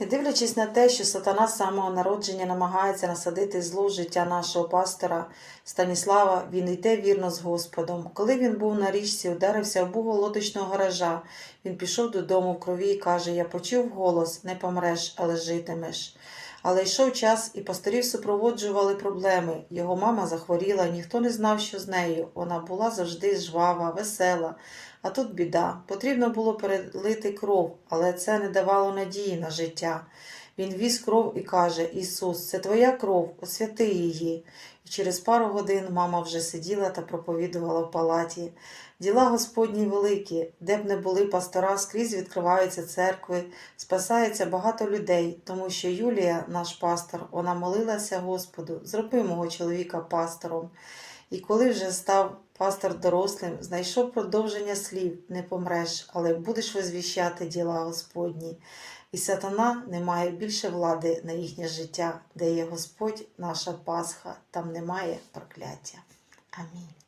Не дивлячись на те, що сатана з самого народження намагається насадити зло життя нашого пастора Станіслава, він йде вірно з Господом. Коли він був на річці, ударився в бугу лодочного гаража. Він пішов додому в крові і каже: Я почув голос, не помреш, але житимеш. Але йшов час, і пастирів супроводжували проблеми. Його мама захворіла, ніхто не знав, що з нею. Вона була завжди жвава, весела. А тут біда. Потрібно було перелити кров, але це не давало надії на життя. Він віз кров і каже: Ісус, це твоя кров, освяти її. І через пару годин мама вже сиділа та проповідувала в палаті. Діла Господні великі, де б не були пастора, скрізь відкриваються церкви, спасається багато людей, тому що Юлія, наш пастор, вона молилася Господу, зроби мого чоловіка пастором. І коли вже став пастор дорослим, знайшов продовження слів не помреш, але будеш возвіщати діла Господні. І сатана не має більше влади на їхнє життя, де є Господь, наша Пасха, там немає прокляття. Амінь.